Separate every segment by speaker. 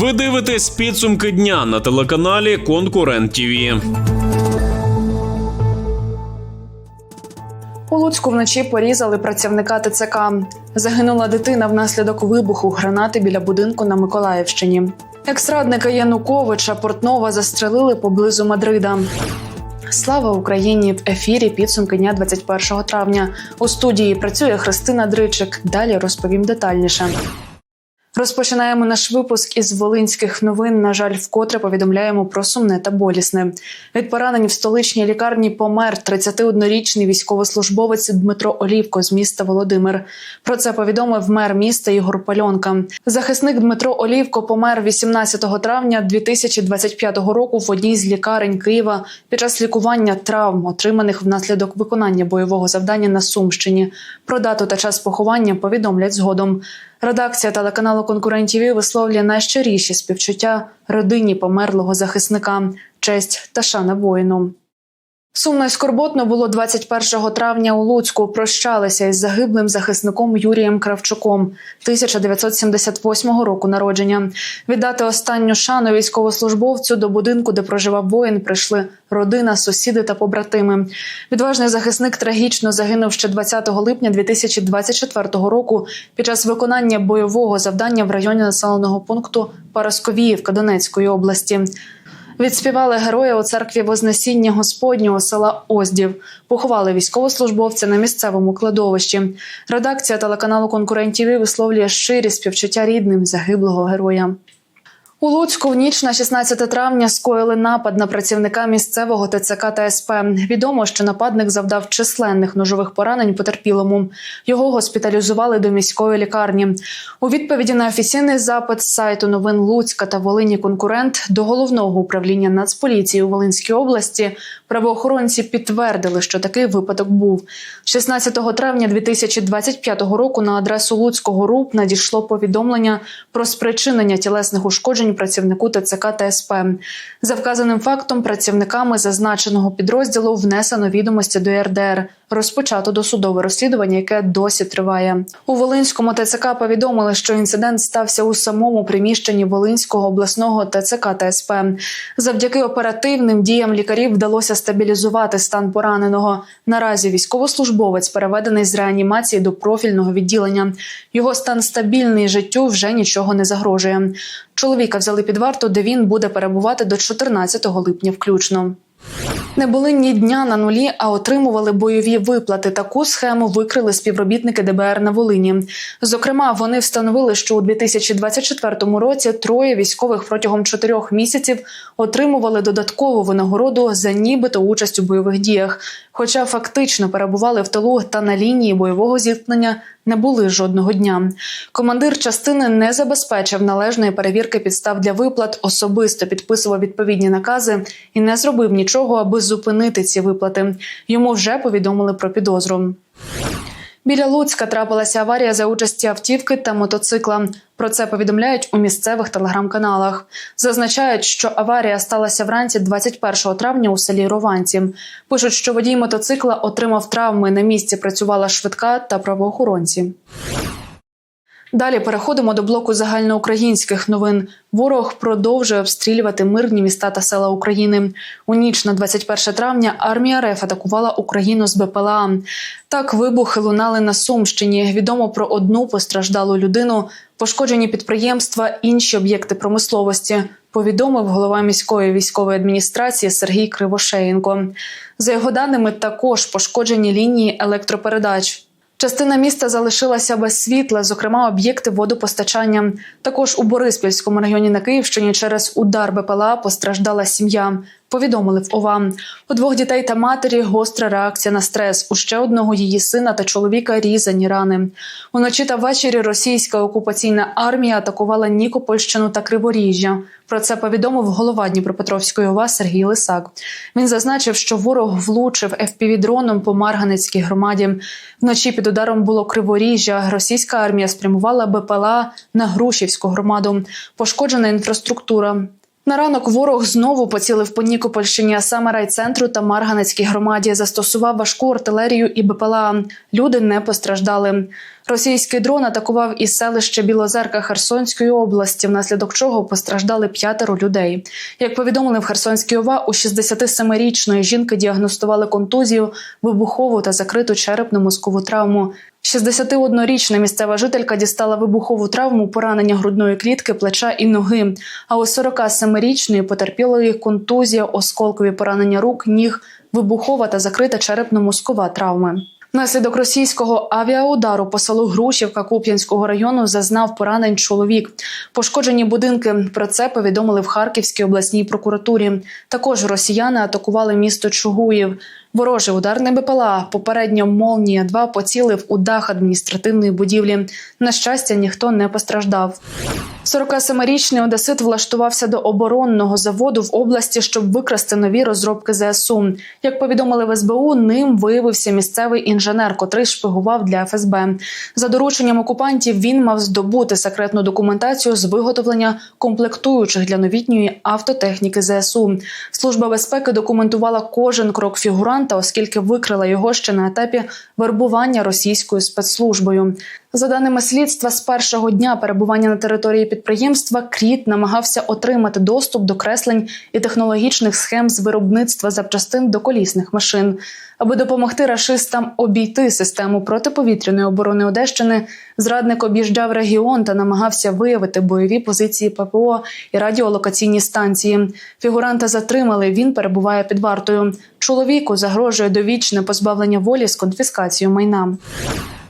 Speaker 1: Ви дивитесь підсумки дня на телеканалі Конкурент ТІВІ.
Speaker 2: У Луцьку вночі порізали працівника ТЦК. Загинула дитина внаслідок вибуху гранати біля будинку на Миколаївщині. Екстрадника Януковича Портнова застрелили поблизу Мадрида. Слава Україні в ефірі підсумки дня 21 травня. У студії працює Христина Дричик. Далі розповім детальніше. Розпочинаємо наш випуск із волинських новин. На жаль, вкотре повідомляємо про сумне та болісне. Від поранень в столичній лікарні помер 31-річний військовослужбовець Дмитро Олівко з міста Володимир. Про це повідомив мер міста Ігор Пальонка. Захисник Дмитро Олівко помер 18 травня 2025 року в одній з лікарень Києва під час лікування травм, отриманих внаслідок виконання бойового завдання на Сумщині. Про дату та час поховання повідомлять згодом. Редакція телеканалу конкурентів висловлює найщиріші співчуття родині померлого захисника, честь та шана воїну. Сумно і скорботно було 21 травня у Луцьку. Прощалися із загиблим захисником Юрієм Кравчуком 1978 року народження. Віддати останню шану військовослужбовцю до будинку, де проживав воїн, прийшли родина, сусіди та побратими. Відважний захисник трагічно загинув ще 20 липня 2024 року під час виконання бойового завдання в районі населеного пункту Парасковіївка Донецької області. Відспівали героя у церкві Вознесіння Господнього села Оздів. Поховали військовослужбовця на місцевому кладовищі. Редакція телеканалу конкурентів висловлює щирі співчуття рідним загиблого героя. У Луцьку в ніч на 16 травня скоїли напад на працівника місцевого ТЦК та СП. Відомо, що нападник завдав численних ножових поранень потерпілому. Його госпіталізували до міської лікарні. У відповіді на офіційний запит сайту новин Луцька та Волині конкурент до головного управління Нацполіції у Волинській області правоохоронці підтвердили, що такий випадок був 16 травня 2025 року. На адресу Луцького РУП надійшло повідомлення про спричинення тілесних ушкоджень працівнику ТЦК та СП. За вказаним фактом працівниками зазначеного підрозділу внесено відомості до РДР. Розпочато досудове розслідування, яке досі триває. У Волинському ТЦК повідомили, що інцидент стався у самому приміщенні Волинського обласного ТЦК та СП. Завдяки оперативним діям лікарів вдалося стабілізувати стан пораненого. Наразі військовослужбовець переведений з реанімації до профільного відділення. Його стан стабільний життю вже нічого не загрожує. Чоловіка взяли під варту, де він буде перебувати до 14 липня включно. Не були ні дня на нулі, а отримували бойові виплати. Таку схему викрили співробітники ДБР на Волині. Зокрема, вони встановили, що у 2024 році троє військових протягом чотирьох місяців отримували додаткову винагороду за нібито участь у бойових діях. Хоча фактично перебували в тилу та на лінії бойового зіткнення не були жодного дня. Командир частини не забезпечив належної перевірки підстав для виплат, особисто підписував відповідні накази і не зробив нічого, аби зупинити ці виплати. Йому вже повідомили про підозру. Біля Луцька трапилася аварія за участі автівки та мотоцикла. Про це повідомляють у місцевих телеграм-каналах. Зазначають, що аварія сталася вранці 21 травня у селі Рованці. Пишуть, що водій мотоцикла отримав травми. На місці працювала швидка та правоохоронці. Далі переходимо до блоку загальноукраїнських новин. Ворог продовжує обстрілювати мирні міста та села України. У ніч на 21 травня армія РФ атакувала Україну з БПЛА. Так вибухи лунали на Сумщині. Відомо про одну постраждалу людину, пошкоджені підприємства, інші об'єкти промисловості. Повідомив голова міської військової адміністрації Сергій Кривошеєнко. За його даними, також пошкоджені лінії електропередач. Частина міста залишилася без світла, зокрема об'єкти водопостачання. Також у Бориспільському районі на Київщині через удар БПЛА постраждала сім'я. Повідомили в ОВА. У двох дітей та матері гостра реакція на стрес. У ще одного її сина та чоловіка різані рани. Уночі та ввечері російська окупаційна армія атакувала Нікопольщину та Криворіжжя. Про це повідомив голова Дніпропетровської ОВА Сергій Лисак. Він зазначив, що ворог влучив ФПВ-дроном по Марганецькій громаді. Вночі під ударом було Криворіжжя. Російська армія спрямувала БПЛА на Грушівську громаду. Пошкоджена інфраструктура. На ранок ворог знову поцілив по Нікопольщині, а саме райцентру та Марганецькій громаді. Застосував важку артилерію і БПЛА. Люди не постраждали. Російський дрон атакував і селище Білозерка Херсонської області, внаслідок чого постраждали п'ятеро людей. Як повідомили в Херсонській ОВА, у 67-річної жінки діагностували контузію, вибухову та закриту черепно-мозкову травму. 61-річна місцева жителька дістала вибухову травму, поранення грудної клітки, плеча і ноги. А у 47-річної потерпілої контузія, осколкові поранення рук, ніг, вибухова та закрита черепно-мозкова травми. Внаслідок російського авіаудару по селу Грушівка Куп'янського району зазнав поранень чоловік. Пошкоджені будинки. Про це повідомили в Харківській обласній прокуратурі. Також росіяни атакували місто Чугуїв. Ворожий ударний БПЛА, попередньо молнія 2 поцілив у дах адміністративної будівлі. На щастя, ніхто не постраждав. 47-річний одесит влаштувався до оборонного заводу в області, щоб викрасти нові розробки ЗСУ. Як повідомили в СБУ, ним виявився місцевий інженер, котрий шпигував для ФСБ. За дорученням окупантів він мав здобути секретну документацію з виготовлення комплектуючих для новітньої автотехніки ЗСУ. Служба безпеки документувала кожен крок фігуранта, оскільки викрила його ще на етапі вербування російською спецслужбою. За даними слідства, з першого дня перебування на території підприємства Кріт намагався отримати доступ до креслень і технологічних схем з виробництва запчастин до колісних машин. Аби допомогти рашистам обійти систему протиповітряної оборони Одещини, зрадник об'їжджав регіон та намагався виявити бойові позиції ППО і радіолокаційні станції. Фігуранта затримали. Він перебуває під вартою. Чоловіку загрожує довічне позбавлення волі з конфіскацією майна.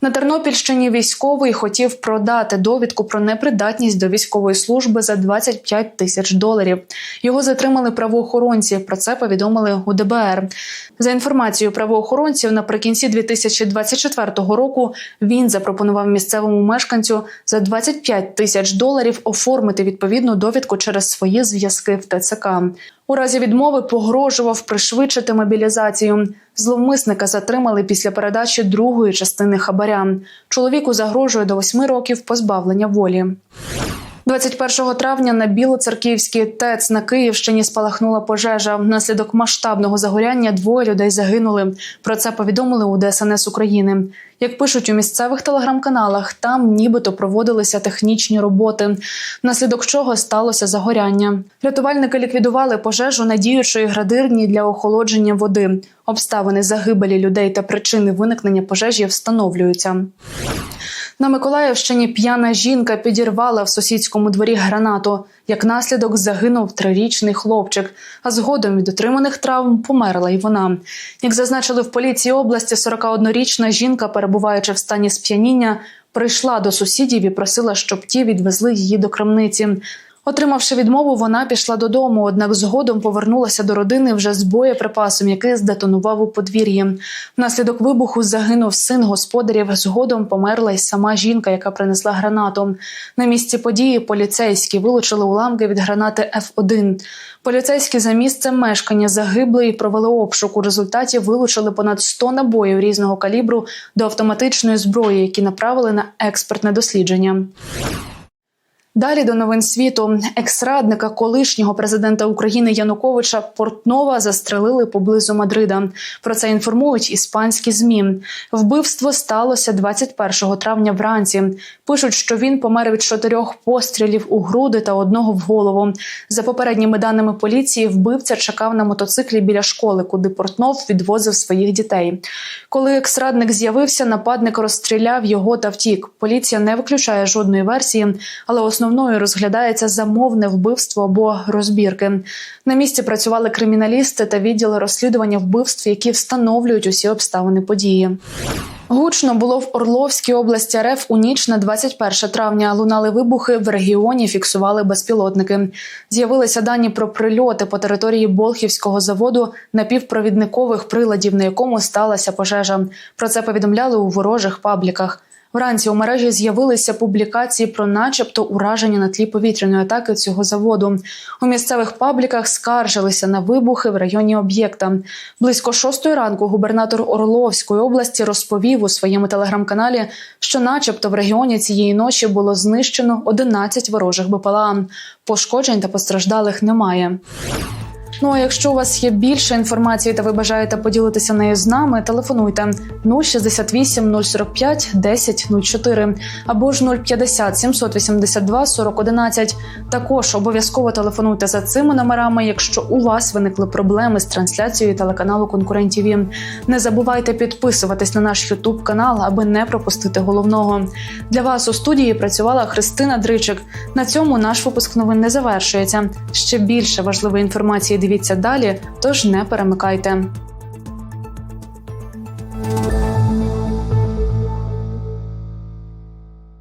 Speaker 2: На Тернопільщині військовий хотів продати довідку про непридатність до військової служби за 25 тисяч доларів. Його затримали правоохоронці. Про це повідомили у ДБР. За інформацією правоохоронців, наприкінці 2024 року він запропонував місцевому мешканцю за 25 тисяч доларів оформити відповідну довідку через свої зв'язки в ТЦК. У разі відмови погрожував пришвидшити мобілізацію. Зловмисника затримали після передачі другої частини хабаря. Чоловіку загрожує до восьми років позбавлення волі. 21 травня на Білоцерківській ТЕЦ на Київщині спалахнула пожежа. Внаслідок масштабного загоряння двоє людей загинули. Про це повідомили у ДСНС України. Як пишуть у місцевих телеграм-каналах, там нібито проводилися технічні роботи, внаслідок чого сталося загоряння. Рятувальники ліквідували пожежу на діючої градирні для охолодження води. Обставини загибелі людей та причини виникнення пожежі встановлюються. На Миколаївщині п'яна жінка підірвала в сусідському дворі гранату. Як наслідок загинув трирічний хлопчик, а згодом від отриманих травм померла й вона. Як зазначили в поліції області, 41-річна жінка, перебуваючи в стані сп'яніння, прийшла до сусідів і просила, щоб ті відвезли її до крамниці. Отримавши відмову, вона пішла додому, однак згодом повернулася до родини вже з боєприпасом, який здетонував у подвір'ї. Внаслідок вибуху загинув син господарів. Згодом померла й сама жінка, яка принесла гранату. На місці події поліцейські вилучили уламки від гранати Ф1. Поліцейські за місцем мешкання загиблої провели обшук. У результаті вилучили понад 100 набоїв різного калібру до автоматичної зброї, які направили на експертне дослідження. Далі до новин світу екс-радника колишнього президента України Януковича Портнова застрелили поблизу Мадрида. Про це інформують іспанські змі. Вбивство сталося 21 травня вранці. Пишуть, що він помер від чотирьох пострілів у груди та одного в голову. За попередніми даними поліції, вбивця чекав на мотоциклі біля школи, куди Портнов відвозив своїх дітей. Коли екс-радник з'явився, нападник розстріляв його та втік. Поліція не виключає жодної версії, але основною розглядається замовне вбивство або розбірки. На місці працювали криміналісти та відділи розслідування вбивств, які встановлюють усі обставини події. Гучно було в Орловській області РФ у ніч на 21 травня. Лунали вибухи в регіоні. Фіксували безпілотники. З'явилися дані про прильоти по території Болхівського заводу напівпровідникових приладів, на якому сталася пожежа. Про це повідомляли у ворожих пабліках. Вранці у мережі з'явилися публікації про, начебто, ураження на тлі повітряної атаки цього заводу. У місцевих пабліках скаржилися на вибухи в районі об'єкта. Близько шостої ранку губернатор Орловської області розповів у своєму телеграм-каналі, що, начебто, в регіоні цієї ночі було знищено 11 ворожих БПЛА. Пошкоджень та постраждалих немає. Ну а якщо у вас є більше інформації та ви бажаєте поділитися нею з нами, телефонуйте 068 045 10 04 або ж 050 782 40 11. Також обов'язково телефонуйте за цими номерами, якщо у вас виникли проблеми з трансляцією телеканалу Конкурентів. Не забувайте підписуватись на наш Ютуб канал, аби не пропустити головного. Для вас у студії працювала Христина Дричик. На цьому наш випуск новин не завершується. Ще більше важливої інформації дивіться далі, тож не перемикайте.